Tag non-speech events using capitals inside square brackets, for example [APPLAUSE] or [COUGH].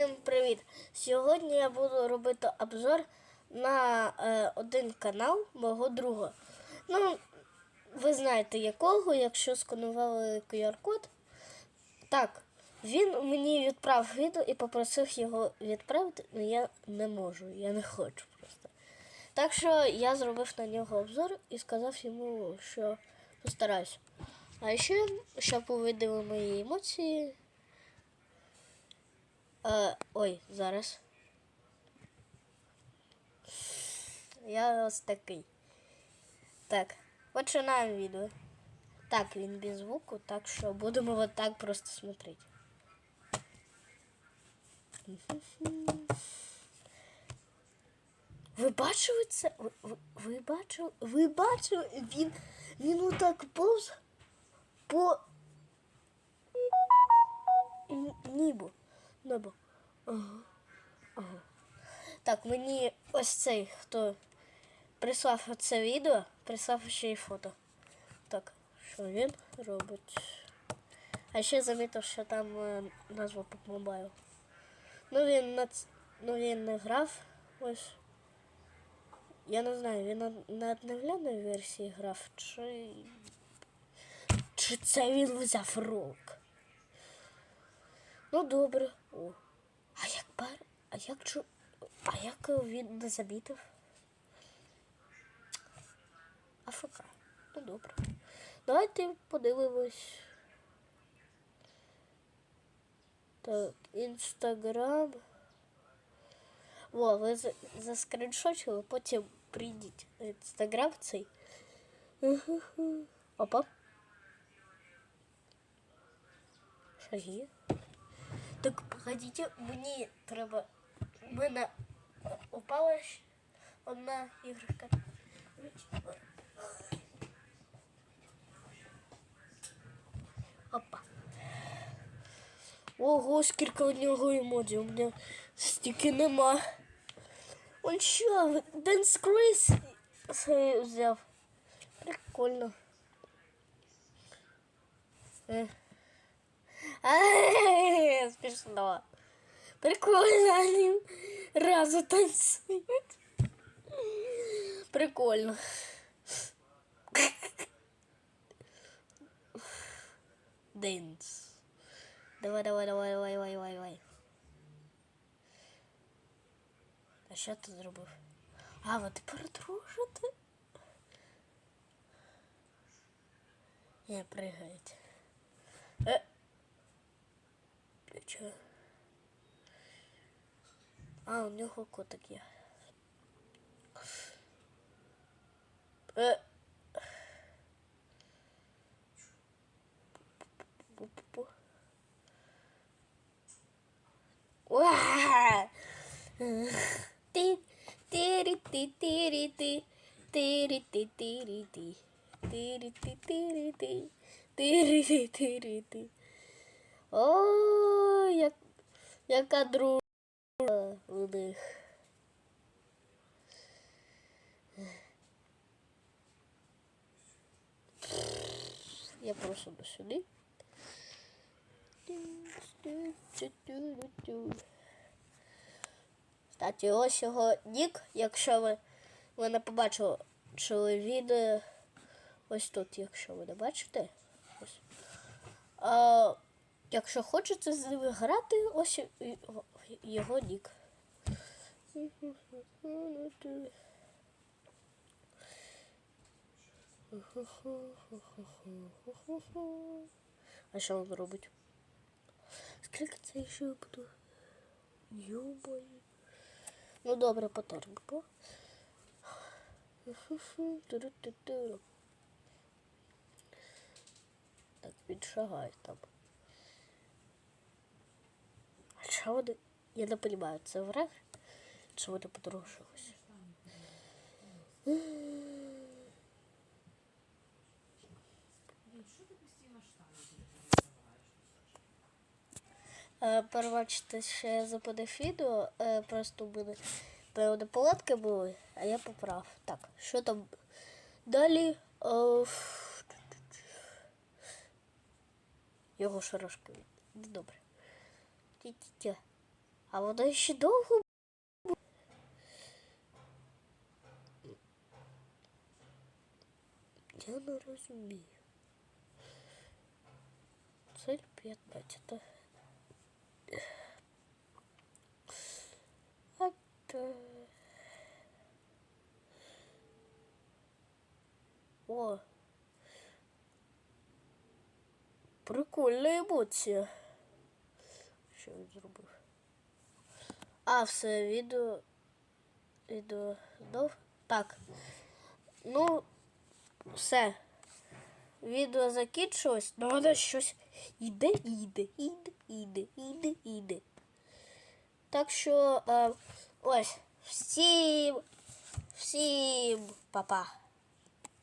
Всім привіт! Сьогодні я буду робити обзор на е, один канал мого друга. Ну, ви знаєте якого, якщо сканували QR-код. Так, він мені відправив відео і попросив його відправити, але я не можу, я не хочу просто. Так що я зробив на нього обзор і сказав йому, що постараюсь. А ще, щоб ви мої емоції. Е, ой, зараз. Я ось такий. Так, починаємо відео. Так, він без звуку, так що будемо вот так просто смотреть. Ви бачили це? Ви, ви, ви бачили? Ви бачили? Він, він отак повз по н- небу. Небо. Ага. Ага. Так, мені ось цей, хто прислав це відео, прислав ще й фото. Так, що він робить? А ще замітив, що там е, назва Pop Ну він на ц- ну він не грав ось. Я не знаю, він на, на версії грав, чи. Чи це він взяв рок? Ну добре. О. А як пар. А як чу. А як він не замітив? АФК. Ну добре. Давайте подивимось. Так, інстаграм. О, ви за- заскріншотили, потім прийдіть на інстаграм цей. Опа. Шаги. Так, погодите, мені треба. У мене упала одна іграшка. Опа. Ого, скільки у нього емоджі, у мене стільки нема. Он що, Дэнс Крис взяв. Прикольно. Е. [LAUGHS] Смешно. Прикольно, они разу танцуют. Прикольно. Дэнс. Давай, давай, давай, давай, давай, давай, давай. А що ти зробив? А, ви тепер дружите? Не пригайте. Е. Чого? А, у нього котик є. Е. Пу-пу-пу. Уа! Ти- тири-ти-тири-ти, тири-ти-тири-ти, тири-ти-тири-ти, тири-ти-тири-ти. О, як, яка дружба них. Я просто до сюди. Кстати, ось його нік, якщо ви, ви не побачили відео, ось тут, якщо ви не бачите. Ось. А, якщо хочете з ними грати, ось його нік. А що він робить? Скільки це ще буду? Йобаю. Ну добре, потерпимо. Так, відшагай там. А що вони? Я не розумію, це враг? Чи вони подружилися? Е, Перебачте, ще я западав відео, е, просто у мене певні палатки були, а я поправ. Так, що там далі? Е, Його шарошки. Добре. А воно ще довго. Я не розумію. Цель 15. Опять. О. Прикольна емоція. Що він зробив? А, все, відео. Відео здов. Так. Ну, все. Відео закінчилось, але воно щось іде, іде, іде, іде, іде. Так що, е, ось, всім, всім па-па.